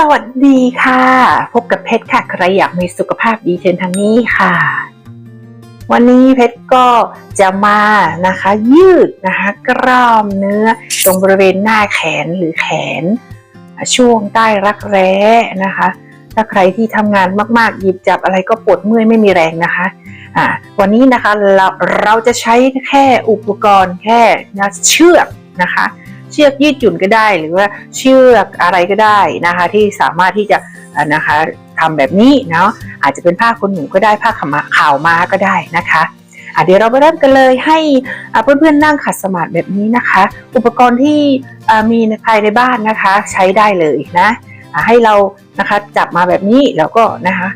สวัสดีค่ะ พบกับเพชรค่ะ ใครอยากมีสุขภาพดีเชิญทางนี้ค่ะ วันนี้เพชรก็จะมานะคะ ยืดนะคะกล้ามเนื้อตรงบริเวณหน้าแขนหรือแขน ช่วงใต้รักแร้นะคะ ถ้าใครที่ทำงานมากๆ หยิบจับอะไรก็ปวดเมื่อยไม่มีแรงนะคะอ่าวันนี้นะคะเราเราจะใช้แค่อุปกรณ์แค่นะเชือกนะคะ เชือกยืดหยุ่นก็ได้ หรือว่าเชือกอะไรก็ได้นะคะ ที่สามารถที่จะนะคะทำแบบนี้เนาะอาจจะเป็นผ้าขนหนูก็ได้ผ้าขาวม้าขาวมาก็ได้นะคะ่ะเดี๋ยวเราไปเริ่มกันเลยให้เพื่อนๆนั่งขัดสมาธิแบบนี้นะคะ อุปกรณ์ที่มีในภายในบ้านนะคะ ใช้ได้เลยนะให้เรานะคะจับมาแบบนี้แล้วก็นะคะ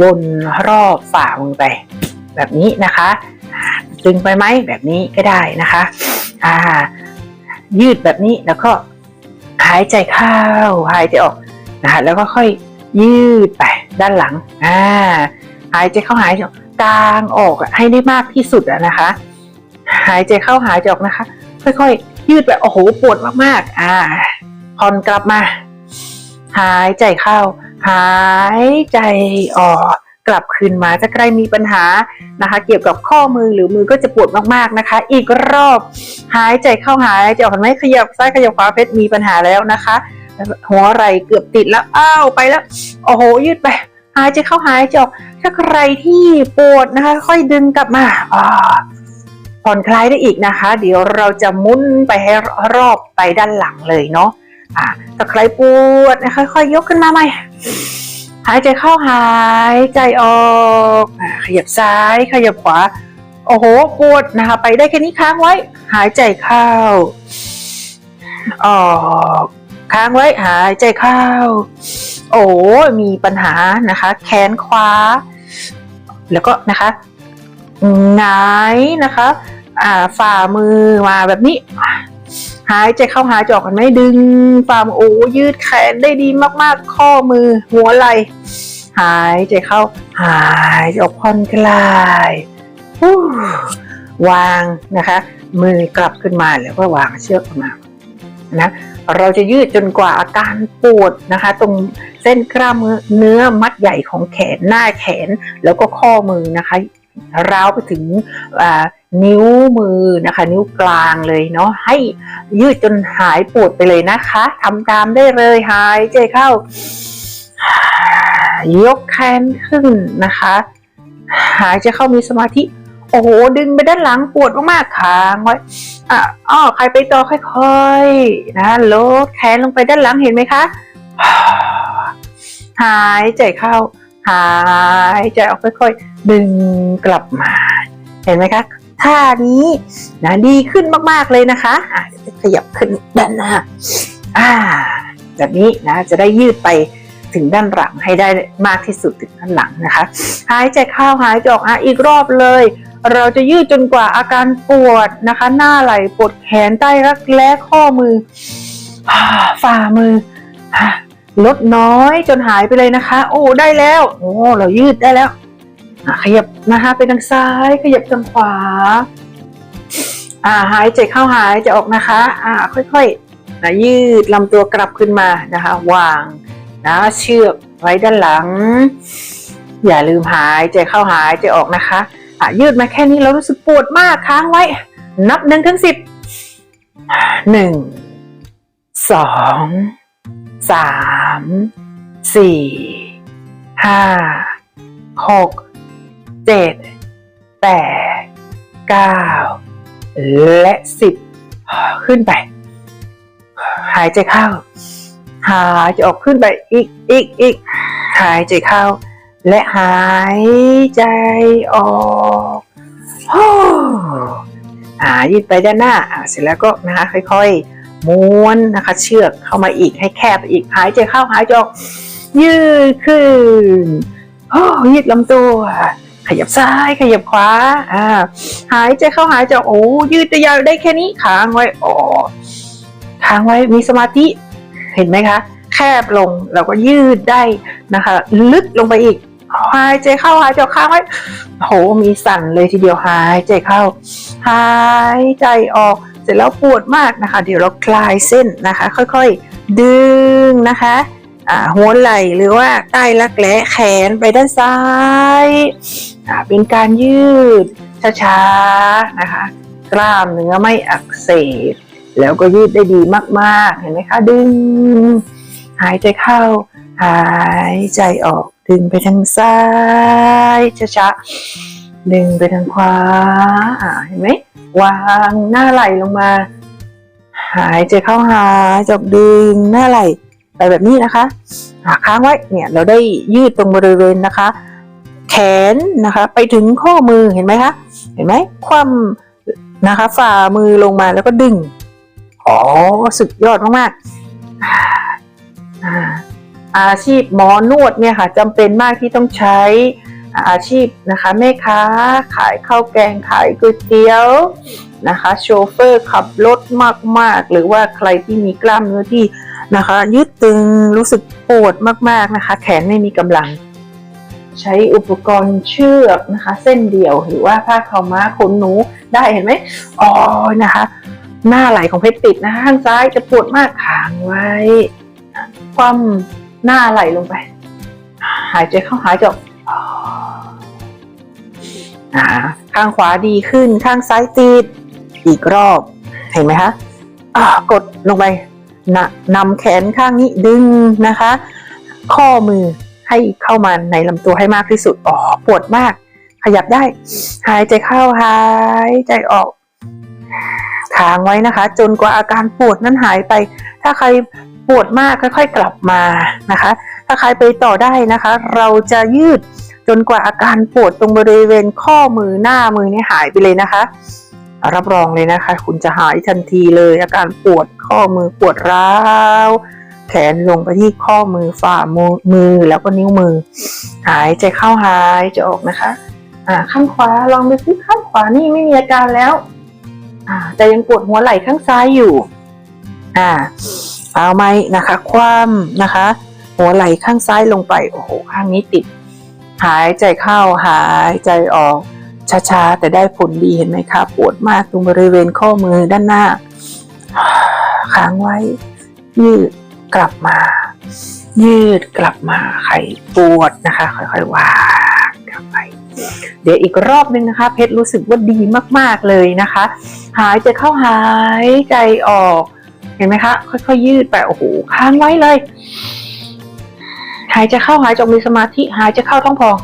วนรอบฝ่ามือไป แบบนี้นะคะตึงไปไหมแบบนี้ก็ได้นะคะอ่า ยืดแบบนี้แล้วก็หายใจเข้าหายใจออกนะคะแล้วก็ค่อยยืดไปด้านหลังอ่าหายใจเข้าหายใจออกกลางออกอะให้ได้มากที่สุดอะนะคะ หายใจเข้าหายใจออกนะคะ ค่อยๆ ยืดแบบโอ้โหปวดมากๆ อ่าผ่อนกลับมา หายใจเข้า หายใจออก ลับคืนมาถ้าใครมีปัญหานะคะ เกี่ยวกับข้อมือหรือมือก็จะปวดมากๆนะคะ อีกรอบหายใจเข้าหายใจออกไหมขยับซ้ายขยับขวาเพชรมีปัญหาแล้วนะคะ หัวไหล่เกือบติดแล้วอ้าวไปแล้วโอ้โหยืดไปหายใจเข้าหายใจออกถ้าใครที่ปวดนะคะ ค่อยดึงกลับมาอ่าผ่อนคลายได้อีกนะคะ เดี๋ยวเราจะมุนไปให้รอบไปด้านหลังเลยเนาะอ่าถ้าใครปวดนะคะค่อยๆยกขึ้นมาใหม่ หายใจเข้าหายใจออกขยับซ้ายขยับขวา โอ้โหปวดนะคะ ไปได้แค่นี้ค้างไว้ หายใจเข้า ออกค้างไว้หายใจเข้า โอ้มีปัญหานะคะ แขนขวา แล้วก็นะคะหงายนะคะ อ่าฝ่ามือมาแบบนี้ หายใจเข้าหายใจออกกันไหมดึงฝ่ามือโอ้ยืดแขนได้ดีมากๆ ข้อมือ หัวไหล่หายใจเข้า หายใจออกผ่อนคลายวางนะคะ มือกลับขึ้นมาแล้วก็วางเชือกออกมานะเราจะยืดจนกว่าอาการปวดนะคะ ตรงเส้นกล้ามเนื้อมัดใหญ่ของแขนหน้าแขนแล้วก็ข้อมือนะคะร้าวไปถึงอ่า นิ้วมือนะคะ นิ้วกลางเลยเนาะให้ยืดจนหายปวดไปเลยนะคะทำตามได้เลยหายใจเข้ายกแขนขึ้นนะคะ หายใจเข้ามีสมาธิ โอ้โห ดึงไปด้านหลังปวดมากๆค้างไว้อะอ้อใครไปต่อค่อยๆนะลดแขนลงไปด้านหลังเห็นไหมคะ หายใจเข้า หายใจออกค่อยๆ ดึงกลับมา เห็นไหมคะ ท่านี้นะดีขึ้นมากๆเลยนะคะอะเดี๋ยวจะขยับขึ้นด้านหน้าอ่าแบบนี้นะจะได้ยืดไปถึงด้านหลังให้ได้มากที่สุดถึงด้านหลังนะคะ หายใจเข้าหายใจออกอะอีกรอบเลย เราจะยืดจนกว่าอาการปวดนะคะ หน้าไหล่ปวดแขนใต้รักแร้ข้อมือฝ่ามือลดน้อยจนหายไปเลยนะคะ โอ้ได้แล้ว โอ้เรายืดได้แล้ว ขยับนะคะไปทางซ้าย ขยับทางขวา อ่าหายใจเข้าหายใจออกนะคะ อ่า ค่อยๆนะยืดลำตัวกลับขึ้นมานะคะ วางนะเชือกไว้ด้านหลัง อย่าลืมหายใจเข้าหายใจออกนะคะอะยืดมาแค่นี้เรารู้สึกปวดมากค้างไว้ นับหนึ่งถึงสิบหนึ่งสองสามสี่ห้าหก เจ็ดแปดเก้าและสิบขึ้นไป หายใจเข้า หายใจออกขึ้นไปอีกอีกอีกหายใจเข้า และหายใจออกโอ้อ่ายืดไปด้านหน้าเสร็จแล้วก็นะคะค่อยๆ ม้วนนะคะ เชือกเข้ามาอีกให้แคบอีกหายใจเข้าหายใจออกยืดขึ้นโอ้ยืดลำตัว ขยับซ้ายขยับขวาอ่าหายใจเข้าหายใจโอ้ยืดยาวได้แค่นี้ค้างไว้โอ้ค้างไว้มีสมาธิเห็นไหมคะ แคบลงเราก็ยืดได้นะคะ ลึกลงไปอีกหายใจเข้าหายใจออกค้างไว้โหมีสั่นเลยทีเดียวหายใจเข้า หายใจออก เสร็จแล้วปวดมากนะคะ เดี๋ยวเราคลายเส้นนะคะ ค่อยๆ ดึงนะคะ อ่าหัวไหล่หรือว่าใต้รักแร้แขนไปด้านซ้ายอ่าเป็นการยืดช้าๆนะคะ กล้ามเนื้อไม่อักเสบแล้วก็ยืดได้ดีมากๆ เห็นไหมคะ ดึง หายใจเข้า หายใจออก ดึงไปทางซ้ายช้าๆดึงไปทางขวาเห็นไหมวางหน้าไหล่ลงมา หายใจเข้าหายใจออกดึงหน้าไหล่ ไปแบบนี้นะคะอ่าค้างไว้เนี่ยเราได้ยืดตรงบริเวณนะคะ แขนนะคะไปถึงข้อมือเห็นไหมคะเห็นไหมคว่ำนะคะฝ่ามือลงมาแล้วก็ดึงอ๋อสุดยอดมากๆอ่าอ่าอาชีพหมอนวดเนี่ยค่ะจำเป็นมากที่ต้องใช้อาชีพนะคะแม่ค้าขายข้าวแกงขายก๋วยเตี๋ยวนะคะ โชเฟอร์ขับรถมากๆ หรือว่าใครที่มีกล้ามเนื้อที่ นะคะ ยืดตึงรู้สึกปวดมากๆนะคะ แขนไม่มีกำลัง ใช้อุปกรณ์เชือกนะคะ เส้นเดี่ยวหรือว่าผ้าขาวม้าขนหนูได้เห็นไหมอ๋อนะคะ หน้าไหลของเพชรติดนะข้างซ้ายจะปวดมากขางไว้ คว่ำหน้าไหลลงไป หายใจเข้าหายใจออกข้างขวาดีขึ้นข้างซ้ายติดอีกรอบ เห็นไหมคะอ่ากดลงไป นะนำแขนข้างนี้ดึงนะคะ ข้อมือให้เข้ามาในลำตัวให้มากที่สุดอ๋อปวดมาก ขยับได้ หายใจเข้าหายใจออกค้างไว้นะคะ จนกว่าอาการปวดนั้นหายไป ถ้าใครปวดมากค่อยๆกลับมานะคะ ถ้าใครไปต่อได้นะคะ เราจะยืดจนกว่าอาการปวดตรงบริเวณข้อมือหน้ามือนี่หายไปเลยนะคะ รับรองเลยนะคะ คุณจะหายทันทีเลย อาการปวดข้อมือปวดร้าวแขนลงไปที่ข้อมือฝ่ามือมือแล้วก็นิ้วมือ หายใจเข้าหายใจออกนะคะ อ่า ข้างขวาลองดูซิข้างขวานี่ไม่มีอาการแล้ว อ่า แต่ยังปวดหัวไหล่ข้างซ้ายอยู่ อ่า เอาไหมนะคะ คว่ำนะคะ หัวไหล่ข้างซ้ายลงไปโอ้โหข้างนี้ติด หายใจเข้าหายใจออก ช้าๆ แต่ได้ผลดีเห็นไหมคะปวดมากตรงบริเวณข้อมือด้านหน้า ค้างไว้ ยืดกลับมา ยืดกลับมาใครปวดนะคะ ค่อยๆวางกลับไป เดี๋ยวอีกรอบนึงนะคะ เพชรรู้สึกว่าดีมากๆเลยนะคะ หายใจเข้าหายใจออกเห็นไหมคะ ค่อยๆยืดไปโอ้โหค้างไว้เลย หายใจเข้าหายใจออกมีสมาธิหายใจเข้าท้องพอง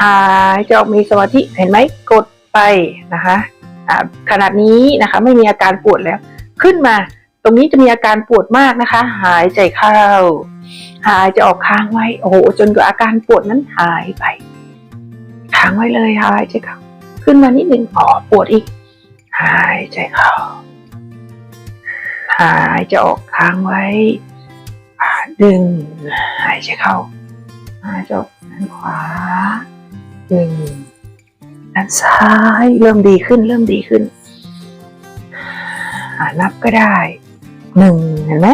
หายใจออกมีสมาธิเห็นไหมกดไปนะคะขนาดนี้นะคะไม่มีอาการปวดแล้ว ขึ้นมา ตรงนี้จะมีอาการปวดมากนะคะ หายใจเข้า หายใจออกค้างไว้โอ้โหจนกว่าอาการปวดนั้นหายไปค้างไว้เลยหายใจเข้าขึ้นมานิดหนึ่งอ๋อปวดอีก หายใจเข้า หายใจออกค้างไว้ดึงหายใจเข้าหายใจออกานขวาดึงด้านซ้ายเริ่มดีขึ้น เริ่มดีขึ้นนับก็ได้หนึ่งเห็นไหม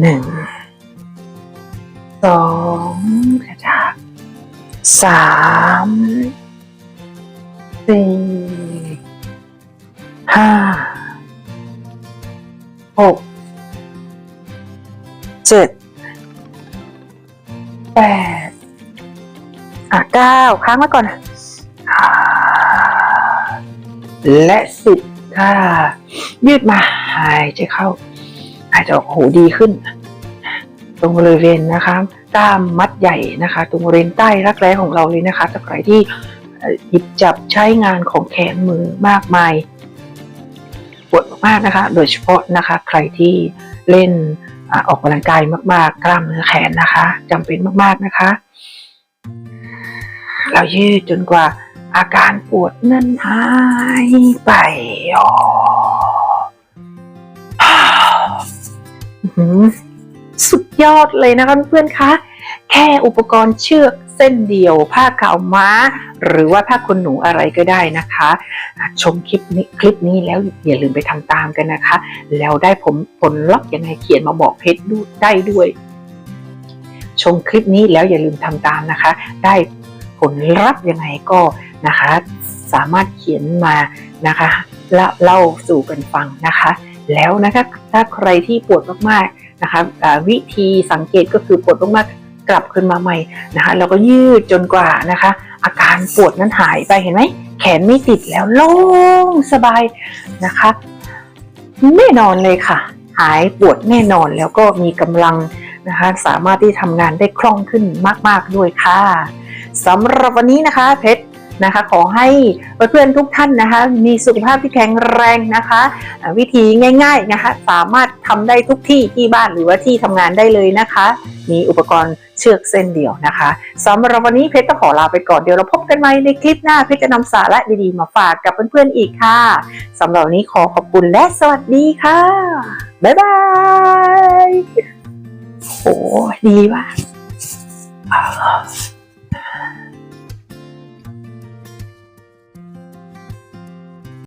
หนึ่งสองช้าๆสามสี่ห้าหกเจ็ดแปด อะเก้าค้างไว้ก่อน และสิบค่ะยืดมาหายใจเข้า หายใจออกโอ้โหดีขึ้น ตรงบริเวณนะคะกล้ามมัดใหญ่นะคะ ตรงบริเวณใต้รักแร้ของเราเลยนะคะถ้าใครที่หยิบจับใช้งานของแขนมือมากมายปวดมากๆนะคะ โดยเฉพาะนะคะ ใครที่เล่นอออกกำลังกายมาก ๆ กล้ามเนื้อแขนนะคะจำเป็นมาก ๆ นะคะ เรายืดจนกว่าอาการปวดนั้นหายไปอ๋อสุดยอดเลยนะคะเพื่อนคะ แค่อุปกรณ์เชือกเส้นเดียว ผ้าขาวม้า หรือว่าผ้าขนหนูอะไรก็ได้นะคะอะชมคลิปนี้คลิปนี้แล้วอย่าลืมไปทำตามกันนะคะ แล้วได้ผมผลลัพธ์ยังไงเขียนมาบอกเพชรดูได้ด้วย ชมคลิปนี้แล้วอย่าลืมทำตามนะคะ ได้ ผลลัพธ์ยังไงก็นะคะสามารถเขียนมานะคะเล่าเล่าสู่กันฟังนะคะ แล้วนะคะถ้าใครที่ปวดมากๆนะคะวิธีสังเกตก็คือปวดมากๆกลับขึ้นมาใหม่นะคะแล้วก็ยืดจนกว่านะคะ อาการปวดนั้นหายไปเห็นไหมแขนไม่ติดแล้วโล่งสบายนะคะแน่นอนเลยค่ะ หายปวดแน่นอนแล้วก็มีกำลังนะคะ สามารถที่ทำงานได้คล่องขึ้นมาก ๆ ด้วยค่ะ สำหรับวันนี้นะคะเพชรนะคะขอให้เพื่อนๆทุกท่านนะคะมีสุขภาพที่แข็งแรงนะคะ วิธีง่ายๆนะคะสามารถทำได้ทุกที่ที่บ้านหรือว่าที่ทำงานได้เลยนะคะ มีอุปกรณ์เชือกเส้นเดียวนะคะสำหรับวันนี้เพชรต้องขอลาไปก่อนเดี๋ยวเราพบกันใหม่ในคลิปหน้าเพชรจะนำสาระดีๆมาฝากกับเพื่อนๆอีกค่ะสำหรับวันนี้ขอขอบคุณและสวัสดีค่ะบ๊ายบายโหดีว่ะ